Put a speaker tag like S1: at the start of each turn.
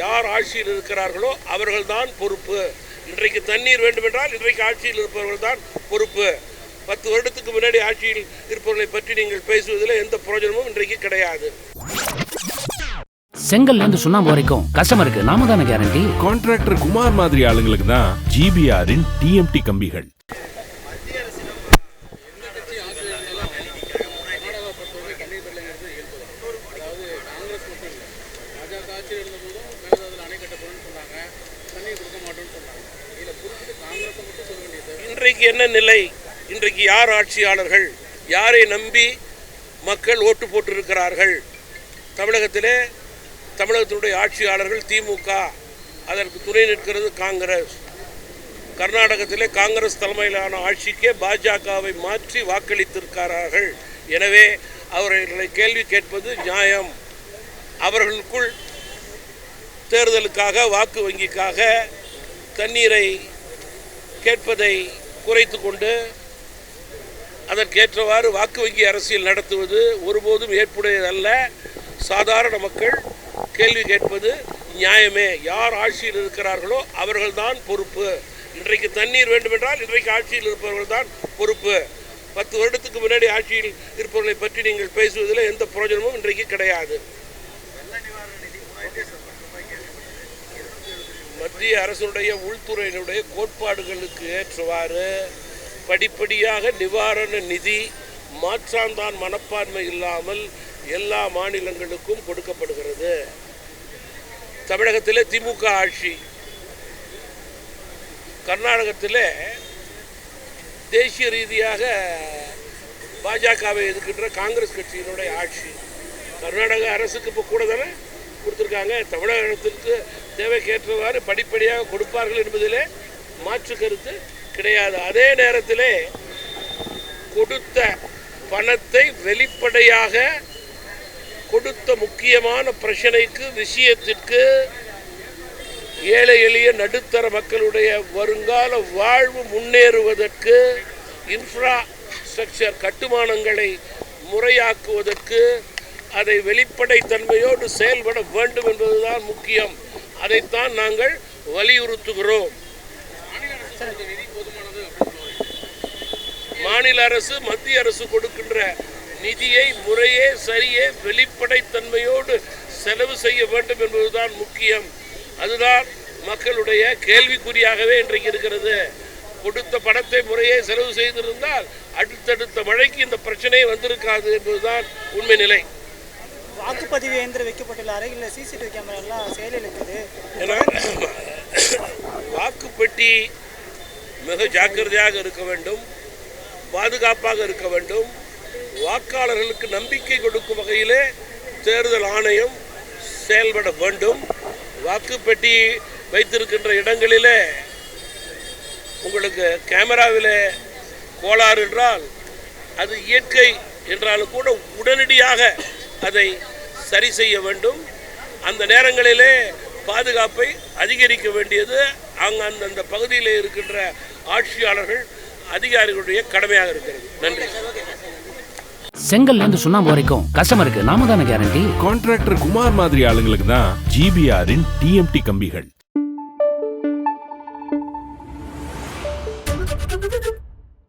S1: யார் ஆட்சியில் இருக்கிறார்களோ அவர்கள்தான் பொறுப்பு. இன்றைக்கு தண்ணீர் வேண்டுமென்றால் இன்றைக்கு ஆட்சியில் இருப்பவர்கள் தான் பொறுப்பு. பத்து வருடத்துக்கு முன்னாடி ஆட்சியில் இருப்பவர்களை பற்றி நீங்கள் பேசுவதில் எந்த பிரயோஜனமும் இன்றைக்கு கிடையாது.
S2: செங்கல்ல இருந்து சுண்ணாம்பு வரைக்கும் கஸ்டமருக்கு நாம தானே கேரண்டி
S3: கான்ட்ராக்டர் குமார் மாதிரி ஆளுங்களுக்கு தான் ஜிபிஆரின் டிஎம்டி கம்பிகள்.
S1: இன்றைக்கு என்ன நிலை? இன்றைக்கு யார் ஆட்சியாளர்கள்? யாரை நம்பி மக்கள் ஓட்டு போட்டிருக்கிறார்கள்? தமிழகத்திலே தமிழகத்தினுடைய ஆட்சியாளர்கள் திமுக அதற்கு துணை நிற்கிறது காங்கிரஸ். கர்நாடகத்திலே காங்கிரஸ் தலைமையிலான ஆட்சிக்கே பாஜகவை மாற்றி வாக்களித்திருக்கிறார்கள். எனவே அவர்களை கேள்வி கேட்பது நியாயம். அவர்களுக்குள் தேர்தலுக்காக வாக்கு வங்கிக்காக தண்ணீரை கேட்பதை குறைத்து கொண்டு அதற்கேற்றவாறு வாக்கு வங்கி அரசியல் நடத்துவது ஒருபோதும் ஏற்புடையதல்ல. சாதாரண மக்கள் கேள்வி கேட்பது நியாயமே. யார் ஆட்சியில் இருக்கிறார்களோ அவர்கள்தான் பொறுப்பு. இன்றைக்கு தண்ணீர் வேண்டுமென்றால் இன்றைக்கு ஆட்சியில் இருப்பவர்கள் தான் பொறுப்பு. பத்து வருடத்துக்கு முன்னாடி ஆட்சியில் இருப்பவர்களை பற்றி நீங்கள் பேசுவதில் எந்த பிரயோஜனமும் இன்றைக்கு கிடையாது. மத்திய அரசுடைய உள்துறையினுடைய கோட்பாடுகளுக்கு ஏற்றவாறு படிப்படியாக நிவாரண நிதி மாற்றாந்தான் மனப்பான்மை இல்லாமல் எல்லா மாநிலங்களுக்கும் கொடுக்கப்படுகிறது. தமிழகத்திலே திமுக ஆட்சி கர்நாடகத்திலே தேசிய ரீதியாக பாஜகவை எதிர்க்கின்ற காங்கிரஸ் கட்சியினுடைய ஆட்சி. கர்நாடக அரசுக்கு இப்போ கூட தானே கொடுத்துருக்காங்க. தமிழகத்திற்கு தேவைக்கேற்றவாறு படிப்படியாக கொடுப்பார்கள் என்பதிலே மாற்று கருத்து கிடையாது. அதே நேரத்திலே கொடுத்த பணத்தை வெளிப்படையாக கொடுத்த முக்கியமான பிரச்சனைக்கு விஷயத்திற்கு ஏழை எளிய நடுத்தர மக்களுடைய வருங்கால வாழ்வு முன்னேறுவதற்கு இன்ஃப்ராஸ்ட்ரக்சர் கட்டுமானங்களை முறையாக்குவதற்கு அதை வெளிப்படைத்தன்மையோடு செயல்பட வேண்டும் என்பதுதான் முக்கியம். அதைத்தான் நாங்கள் வலியுறுத்துகிறோம். மாநில அரசு மத்திய அரசு கொடுக்கின்ற நிதியை முறையே சரியே வெளிப்படைத்தன்மையோடு செலவு செய்ய வேண்டும் என்பதுதான் முக்கியம். அதுதான் மக்களுடைய கேள்விக்குறியாகவே இன்றைக்கு இருக்கிறது. கொடுத்த பணத்தை முறையே செலவு செய்திருந்தால் அடுத்தடுத்த மழைக்கு இந்த பிரச்சனை வந்திருக்காது என்பதுதான் உண்மை நிலை.
S4: வாக்குப்பதிவு இயந்திரம் வைக்கப்பட்டுள்ள அறையில் சிசிடிவி கேமரா எல்லாம் செயலில் இருக்குது.
S1: ஏன்னா வாக்குப்பெட்டி மிக ஜாக்கிரதையாக இருக்க வேண்டும் பாதுகாப்பாக இருக்க வேண்டும். வாக்காளர்களுக்கு நம்பிக்கை கொடுக்கும் வகையிலே தேர்தல் ஆணையம் செயல்பட வேண்டும். வாக்குப்பெட்டி வைத்திருக்கின்ற இடங்களிலே உங்களுக்கு கேமராவில் கோளாறு என்றால் அது இயற்கை என்றாலும் கூட உடனடியாக அதை சரி செய்ய வேண்டும். அந்த நேரங்களிலே பாதுகாப்பை அதிகரிக்க வேண்டியது அங்கே அந்தந்த பகுதியில் இருக்கின்ற ஆட்சியாளர்கள் அதிகாரிகளுடைய கடமையாக இருக்கிறது. நன்றி.
S2: செங்கல்ல இருந்து சுண்ணாம்பு வரைக்கும் கஸ்டமருக்கு நாம தானே கேரண்டி
S3: கான்ட்ராக்டர் குமார் மாதிரி ஆளுங்களுக்கு தான் ஜிபிஆரின் டிஎம்டி கம்பிகள்.